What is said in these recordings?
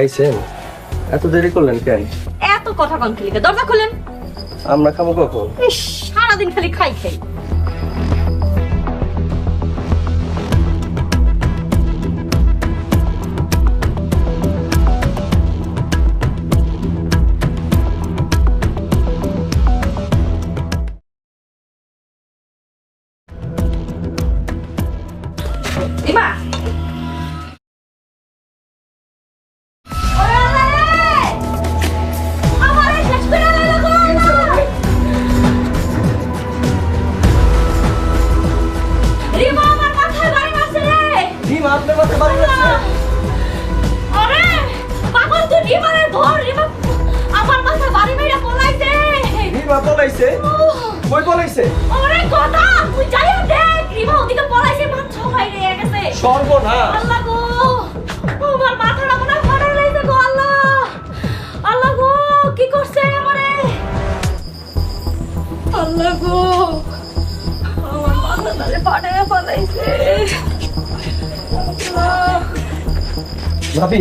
আইছেন? এত দেরি করলেন কেন? এত কথা কন খেলিকে দরজা খুলেন। আমরা খাব কখন? সারাদিন খালি খাই খাই। পলাইছে? ওরে কথা তুই যাইও দেখ রিমা ওদিকে পলাইছে ভাই রে গেছে। সর্বনাশ। আল্লাহ গো আমার মাথাটা মনে ফাটাই লাইছে গো আল্লাহ। আল্লাহ গো কি করছে আমারে? আল্লাহ গো আমার ফাটাই ফেলাইছে। ভাবি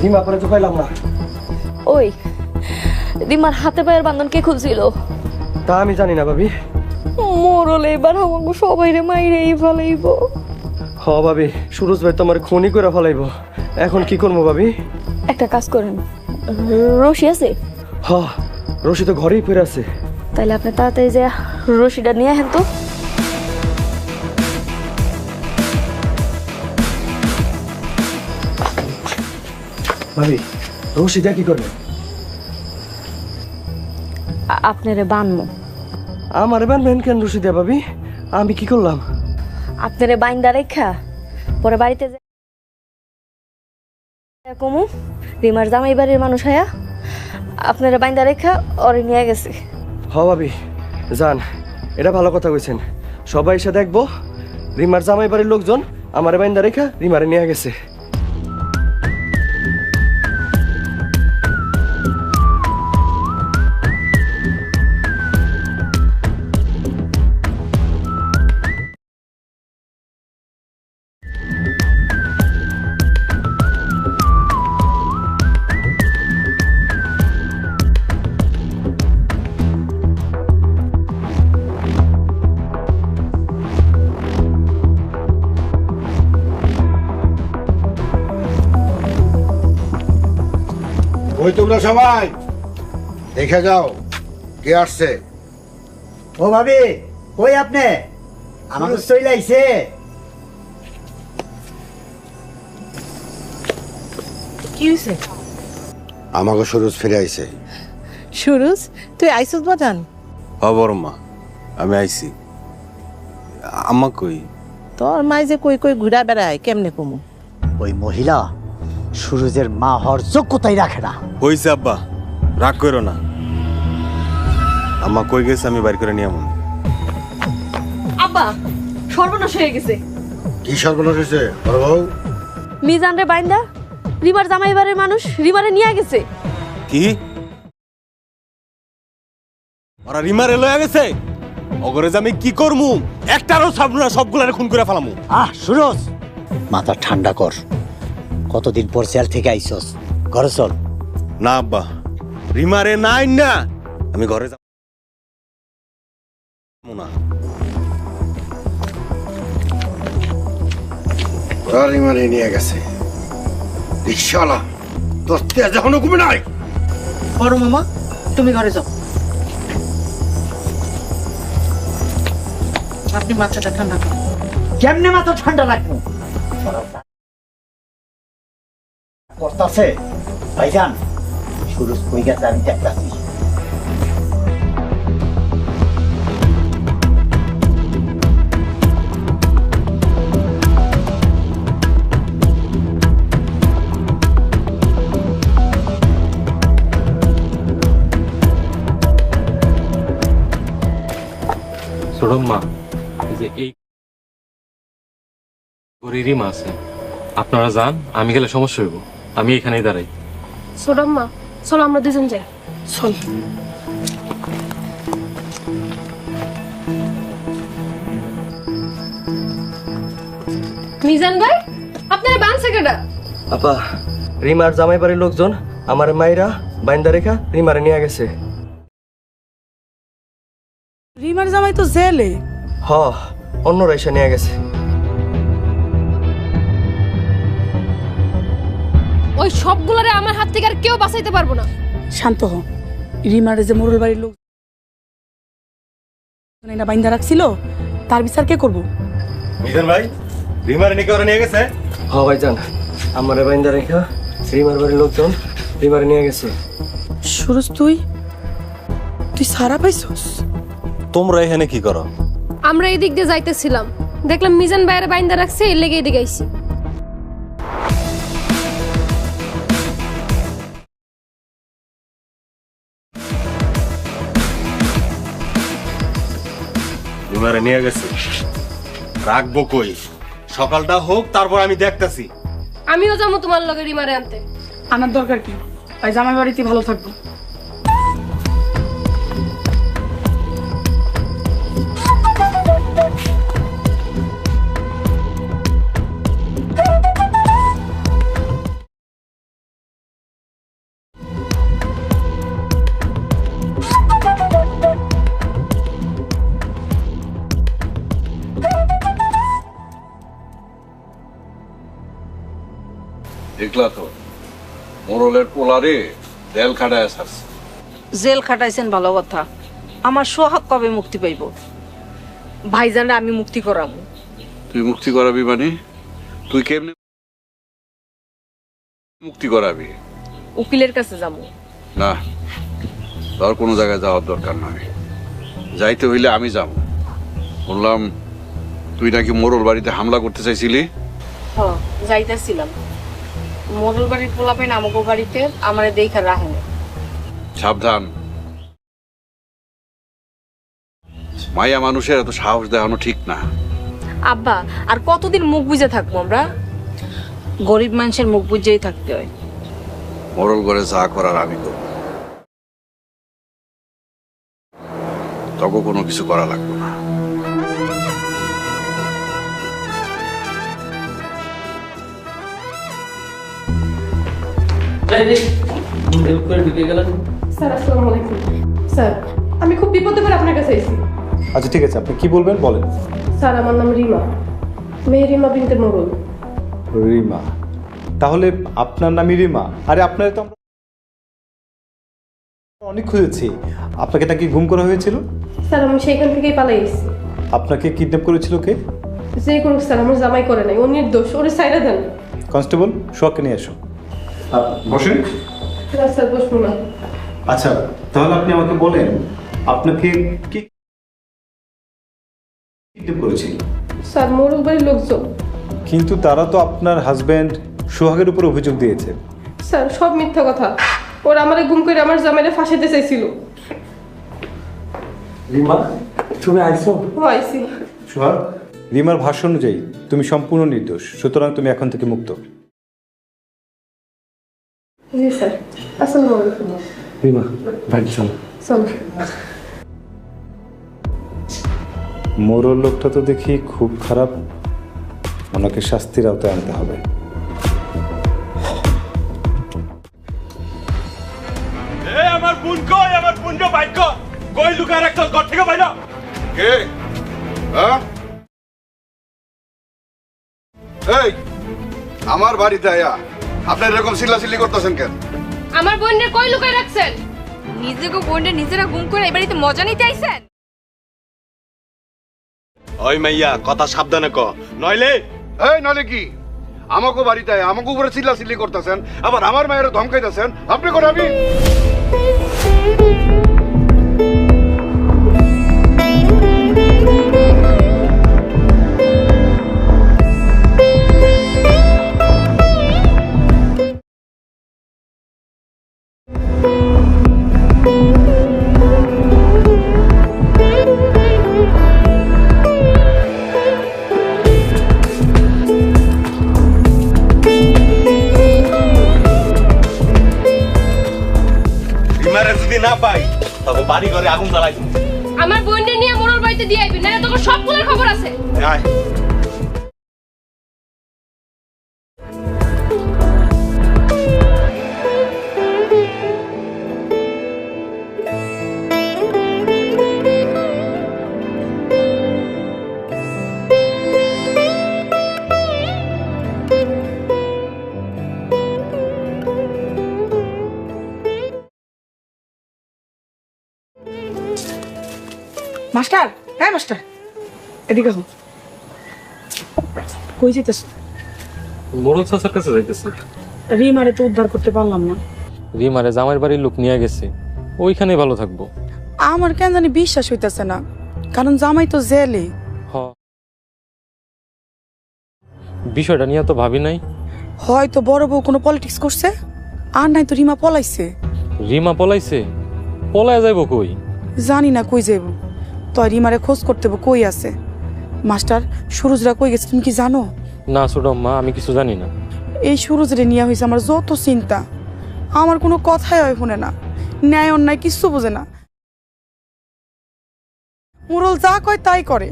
ডিম আপনারে তো পাইলাম না। ওই রিমার হাতে পায়ের বান্ধন কে খুলছিল? তা আমি জানি না ভাবি। মোরলে এবার আমাকে সবাই রে মাইরেই ফেলাইব। হ ভাবি সুরজ ভাই তো আমার খুনি করে ফেলাইব। এখন কি করব ভাবি? একটা কাজ করেন। রশি আছে? হ রশি তো ঘরেই ফিরে আছে। তাহলে আপনি তাড়াতাড়ি যে রশিটা নিয়ে আসেন তো। ভাবি রশি দিয়ে কি করবে আ- আপনারে বানমো। আমার বানবেন কেন রশি দিয়ে ভাবি? আমি কি করলাম? আপনারে বাইন্দা রেখা পরে বাড়িতে কমু রিমার জামাই বাড়ির মানুষ হায়া আপনারা বাইন্দা রেখা ওরে নিয়ে গেছে। হ ভাবি যান এটা ভালো কথা কইছেন। সবাই এসে দেখব রিমার জামাই বাড়ির লোকজন আমার বাইন্দা রেখা রিমারে নিয়ে গেছে। তোমরা সবাই। দেখে যাও কে আসছে। ও ভাবি কই আপনি? আমাকে চলে আইছে। কি হয়েছে আমাকে সুরজ ফিরে আইছে। সুরজ তুই আইসত বাজান? অবরমা আমি আইছি। আমা কই? তোর মাই যে কই কই ঘুরা বেড়ায় কেমনে কমু? ওই মহিলা সুরজের মা হওয়ার যোগ্যতাই রাখে না। হইছে আব্বা রাগ করো না। আম্মা কই গেছে আমি বাইর করে নিয়ে আমন আব্বা সর্বনাশ হয়ে গেছে। কি সর্বনাশ হয়েছে? বড় বউ? মিজান রে বাইন্দা রিমার জামাই বাড়ির মানুষ রিমারে নিয়ে গেছে। কি? ওরা রিমারে লয়ে গেছে? অগরে আমি কি করমু? একটারও সাবনু সবগুলারে খুন করে ফেলামু। আহ সুরজ! মাথা ঠান্ডা কর। কতদিন পর সেল থেকে আইসস? ঘরে চল। না আব্বা। রিমারে নাই না। আমি ঘরে যাব না। রিমারে নিয়ে গেছে। রিক্সাওয়ালা তোর তেজ এখনও কমে নাই। বড় মামা তুমি ঘরে যাও। আপনি মাথাটা ঠান্ডা করুন। কেমনে মাথা ঠান্ডা রাখব? ভাইজান সুরজ কই গেছে আমি এই আছে। আপনারা যান আমি গেলে সমস্যা হইব। আমি এখানেই দাঁড়াই। সোডাম্মা চলো আমরা দুজন যাই। চল। মিজান ভাই আপনারা বানছে কেডা? আপা রিমার জামাই বাড়ির লোকজন আমার মাইরা বাইন্দা রেখা রিমারে নিয়ে গেছে। রিমার জামাই তো জেলে। হ অন্যরা এসে নিয়ে গেছে। ওই সবগুলোরে আমার হাত থেকে আর কেউ বাঁচাইতে পারব না। শান্ত হ। রিমার যে মোরল বাড়ির লোক না বাইন্দা রাখছিল তার বিচার কে করব? মিজান ভাই রিমারে নাকি ওরা নিয়ে গেছে? হ ভাইজান আমার বাইন্দা রেখা রিমার বাড়ির লোকজন রিমারে নিয়ে গেছে। সুরজ তুই? তুই সারা পাইছস? তোমরা এখানে কি করো? আমরা এই দিক দিয়ে যাইতেছিলাম। দেখলাম মিজান বাইরে বাইন্দা রাখছে এর লেগে এদিকে আইছি। রিমারে নিয়ে গেছে। রাখব কই? সকালটা হোক তারপর আমি দেখতাছি। আমিও যাব তোমার লগে রিমারে আনতে। আনার দরকার কি? ভাই জামাই বাড়িতে ভালো থাকব। পোলারে দেল খাটায় সারছে জেল খাটাইছেন ভালো কথা। আমার সোহাগ কবে মুক্তি পাইব? ভাইজানে আমি মুক্তি করাবো। তুই মুক্তি করাবি মানে? তুই কেমনে মুক্তি করাবি? উকিলের কাছে যাব। না তোর কোনো জায়গায় যাওয়ার দরকার নাই। যাইতে হইলে আমি যাব। বললাম তুই নাকি মোরল বাড়িতে হামলা করতে চাইছিলি? হ যাইতেছিলাম। মোড়ল বাড়ির পোলাপেন আমাকে বাড়িতে আমার দেখা রাখেন। সাবধান। মায়া মানুষের এত সাহস দেখানো ঠিক না। আব্বা আর কতদিন মুখ বুঝে থাকব আমরা? গরিব মানুষের মুখ বুঝেই থাকতে হয়। মোরল করে যা করার আমি করব। তখন কোনো কিছু করা লাগবে না। স্যার আসসালামু আলাইকুম। স্যার আমি খুব বিপদে পড়ে আপনার কাছে এসেছি। আচ্ছা ঠিক আছে আপনি কি বলবেন? বলেন। স্যার আমার নাম রিমা। মেয়ে রিমা বিনতে মোরল রিমা। তাহলে আপনার নামই রিমা? আরে আপনার তো আমরা অনেক খুঁজেছি। আপনাকে নাকি ঘুম করা হয়েছিল? স্যার আমি সেইখান থেকেই পালাই এসেছি। আপনাকে কিডন্যাপ করেছিল কে? যে করুক স্যার আমার জামাই করে নাই। ও নির্দোষ ওরে সাইডে দেন। কনস্টেবল সোহাগকে নিয়ে এসো। বসেন। না। আচ্ছা তাহলে আপনি আমাকে বলেন আপনাকে কি করেছিল? স্যার মোরল বাড়ির লোকজন। কিন্তু তারা তো আপনার হাজবেন্ড সোহাগের উপর অভিযোগ দিয়েছে। স্যার সব মিথ্যা কথা। ওরা আমারে গুম করে আমার জামাইরে চাইছিল। রিমা তুমি আইছো? ও সোহাগ? রিমার ভাষ্য অনুযায়ী তুমি সম্পূর্ণ নির্দোষ সুতরাং তুমি এখন থেকে মুক্ত। জি স্যার আসসালামু আলাইকুম রিমা বাড়ি চলো। চলো। মোরল লোকটা তো দেখি খুব খারাপ। ওনাকে শাস্তির আওতায় আনতে হবে। এ আমার বোন কই? আমার বাইক কর কই লুকায় রাখছ ঘর থেকে বাইরা কে? হ্যাঁ? এই আমার বাড়িতে আয়া। আপনি এরকম চিল্লাচিল্লি করতেছেন কেন? আমার বোনের কই লুকায় রাখছেন? নিজেকে বোনকে নিজেরা গুম করে এবারে তো মজা নিতে আইছেন? ওই মাইয়া কথা সাবধানে ক নইলে এই নইলে কি? আমাকে বাড়িতে আয়া আমাকে উপরে চিল্লাচিল্লি করতেছেন আবার আমার মায়ের ধমকাইতেছেন। আপনি করে আমি মাস্টার হ্যাঁ মাস্টার। এদিকে হো কই যেতেছ? মোড়ল চাচার কাছে যাইতেছি। রিমারে তো উদ্ধার করতে পারলাম না। রিমারে জামাইয়ের বাড়ির লোক নিয়ে গেছে। ওইখানে ভালো থাকব। আমার কেন জানি বিশ্বাস হইতেছে না। কারণ জামাই তো জেলে। হ। বিষয়টা নিয়ে তো ভাবি নাই। হয়তো বড় বউ কোনো পলিটিক্স করছে আর নাই তো রিমা পলাইছে। রিমা পলাইছে? পলায় যাইব কই? জানি না কই যাইব। তো রিমারে খোঁজ করতে হবে কই আছে? মাস্টার সুরজরা কই গেছে তুমি কি জানো? না সুডম্মা আমি কিছু জানি না। এই সুরজরে নিয়ে হয়েছে আমার যত চিন্তা। আমার কোনো কথাই হয় শুনে না। ন্যায় অন্যায় কিচ্ছু বোঝে না। মুরল যা কয় তাই করে।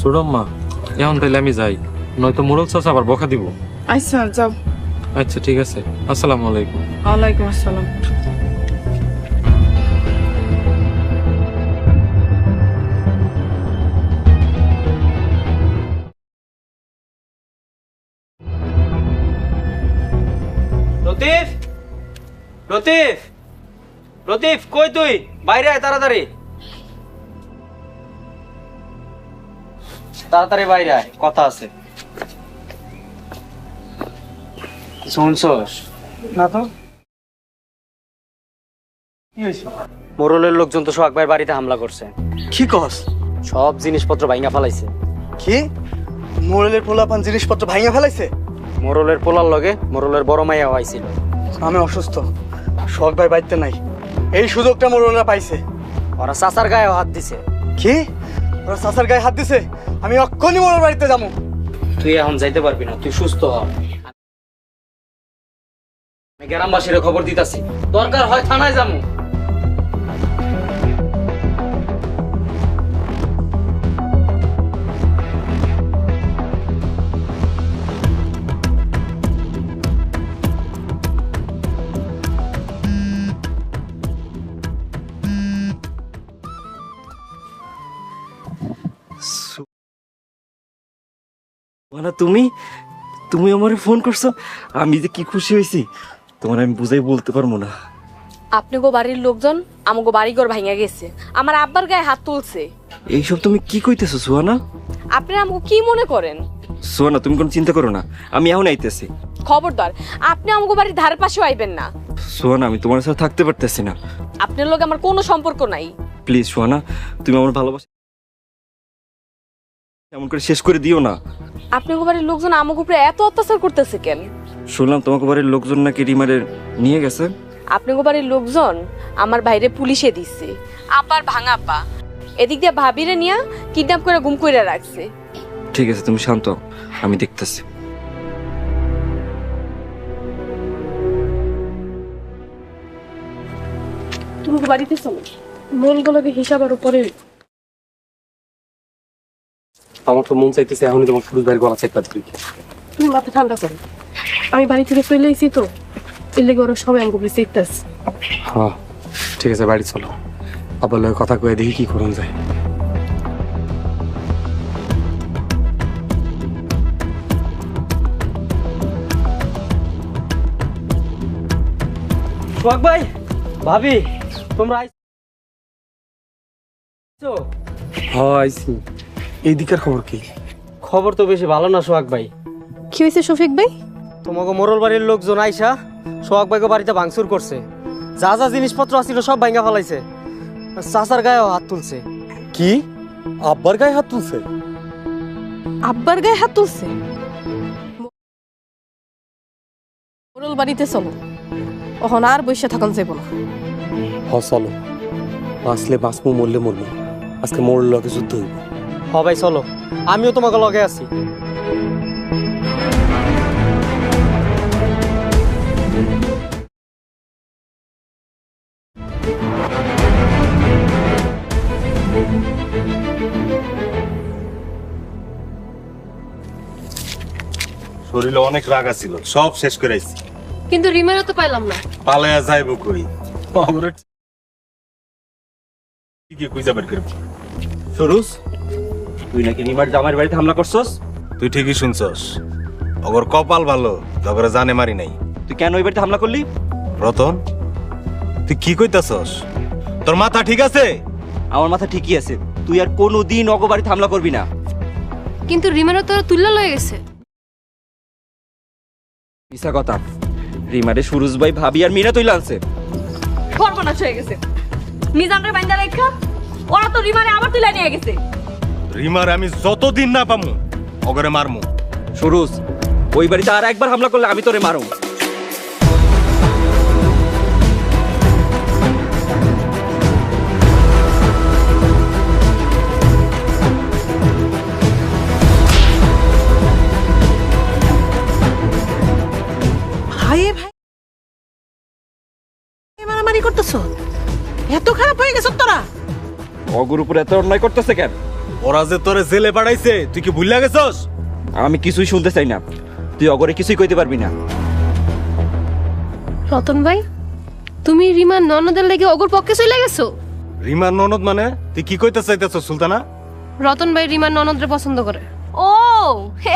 সুডম্মা এখন তাইলে আমি যাই। নয়তো মোড়ল চাচা আবার বকা দিব। আচ্ছা যাও। আচ্ছা ঠিক আছে। আসসালামু আলাইকুম। ওয়ালাইকুম আসসালাম। লতিফ! লতিফ কই তুই? বাইরে আয় তাড়াতাড়ি। তাড়াতাড়ি বাইরে আয় কথা আছে। শুনছস? না তো। মোরলের লোকজন তো সোহাগ ভাইয়ের বাড়িতে হামলা করছে। কি কস? সব জিনিসপত্র ভাঙা ফেলাইছে। কি? মোড়লের পোলাপান জিনিসপত্র ভাঙে ফেলাইছে? মোরলের পোলার লগে মোরলের বড় মাইয়া আইছিল আমি অসুস্থ। শখ ভাই বাইতে নাই। এই সুযোগটা মোড়লরা পাইছে। ওরা চাচার গায়ে হাত দিছে। কি? ওরা চাচার গায়ে হাত দিছে? আমি অক্ষণই মোড়ল বাড়িতে যাব তুই এখন যাইতে পারবি না তুই সুস্থ হ। আমি গ্রামবাসীর খবর দিতাছি। দরকার হয় থানায় যাব মানে তুমি? তুমি আমারে ফোন করছ? আমি যে কি খুশি হয়েছি তোমার আমি বুঝাই বলতে পারব না। আপনি গো বাড়ির লোকজন আমাগো বাড়িঘর ভাঙা গেছে। আমার আব্বার গায়ে হাত তুলছে। এইসব তুমি কি কইতেছো সোহানা? আপনি আমাকে কি মনে করেন? সোহানা তুমি কোনো চিন্তা করো না আমি এখন আইতেছি। খবরদার আপনি আমাকে বাড়ির ধারে পাশে আইবেন না। সোহানা আমি তোমার সাথে থাকতে পারতেছি না। আপনার লোক আমার কোনো সম্পর্ক নাই। প্লিজ সোহানা তুমি আমার ভালোবাসা এমন করে শেষ করে দিও না। আপনি বাড়ির লোকজন আমাকে উপরে এত অত্যাচার করতেছে কেন? শুনলাম তোমাকে বাড়ির লোকজন নাকি রিমারের নিয়ে গেছে। আপনি বাড়ির লোকজন আমার বাইরে পুলিশে দিচ্ছে আপার ভাঙা পা এদিক দিয়ে ভাবিরে নিয়া কিডন্যাপ করে গুম কইরা রাখছে। ঠিক আছে তুমি শান্ত হও, আমি দেখতেছি। তুমি বাড়িতে চলো? মনগুলোকে হিসাব আর উপরে আমার তো মন চাইতেছে এখনই তোমার সুরজ ভাইয়ের গলা চেক দিই তুমি মাথা ঠান্ডা করো। আমি বাড়ি থেকে চলে এসেছি তো এর লেগে ওরা সবাই আঙ্গুলি চেকতেছে হ্যাঁ ঠিক আছে বাড়ি চলো। আবার লগে কথা কয়ে দেখি কি করুন যায়। সোহাগ ভাই ভাবি তোমরা আইছো? হ্যাঁ আইসি এই দিকের খবর কি? খবর তো বেশি ভালো না সোহাগ ভাই। কি হয়েছে শফিক ভাই? তোমাকে মোরল বাড়ির লোকজন আইসা সোহাগ ভাইকে বাড়িতে ভাঙচুর করছে। যা যা জিনিসপত্র আছিল সব ভাঙা ফেলাইছে। চাচার গায়েও হাত তুলছে। কি? আব্বার গায়ে হাত তুলছে? আব্বার গায়ে হাত তুলছে? মোরল বাড়িতে চলো। ওখন আর বসে থাকুন যাব না। হ চলো। বাঁচলে বাঁচবো মরলে মরবো। আজকে মোড়ের লগে যুদ্ধ হইব। হ ভাই চলো। আমিও তোমাকে লগে আছি। শরীরে অনেক রাগ ছিল সব শেষ করে আইছি। কিন্তু রিমারও তো পাইলাম না। পালায়া যাইব কই? কি কই যাবেন করে সরুজ তুই নাকি রিমার জামাইয়ের বাড়িতে হামলা করছস? তুই ঠিকই শুনছস। অগর কপাল ভালো জগরে জানে মারি নাই। তুই কেন ওই বাড়িতে হামলা করলি? রতন তুই কি কইতাছস? তোর মাথা ঠিক আছে? আমার মাথা ঠিকই আছে। তুই আর কোনো দিন অগবাড়িতে হামলা করবি না। কিন্তু রিমারও তো তুল্লা লয়ে গেছে। মিশা কথা। রিমারে সুরুজ ভাই ভাবি আর মিনা তুই আনছে। সর্বনাশ হয়ে গেছে। মিজানরে বাইন্দা রেখা ওরা তো রিমারে আবার তুলে নিয়ে গেছে। রিমার আমি যতদিন না পামু অগরে মারমু। সুরজ ওই বাড়িতে আর একবার হামলা করলে আমি তোরে মারো ভাই ভাই। মারামারি করতেছো? এত খারাপ হয়ে গেছ তোরা? অগুর উপরে এত অন্যায় করতেছে কেন? ওরা যে তোরে জেলে পাঠাইছে তুই কি ভুলিয়া গেছস? আমি কিছুই শুনতে চাই না। তুই অগরে কিছুই কইতে পারবি না। রতন ভাই তুমি রিমার ননদের লেগে অগর পক্ষে চলে গেছো? রিমার ননদ মানে? তুই কি কইতে চাইতেছস সুলতানা? রতন ভাই রিমার ননদরে পছন্দ করে। ও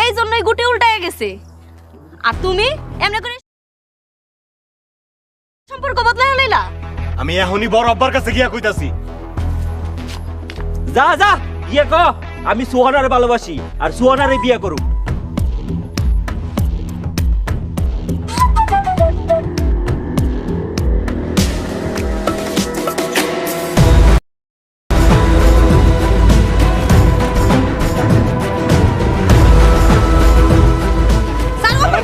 এই জন্যই গুটি উল্টায় গেছে। আর তুমি? এমনি করে সম্পর্ক বদলাই লইলা? আমি এখনই বড় আব্বার কাছে গিয়া কইতাছি। যা যা! গিয়ে ক আমি সুহানারে ভালোবাসি আর সুহানারে বিয়ে করুম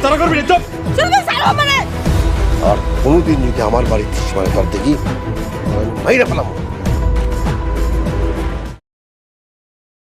তারা করবি না চুপ! আর কোনোদিন যদি আমার বাড়িতে সীমানা দেখি মাইরা ফেলাম।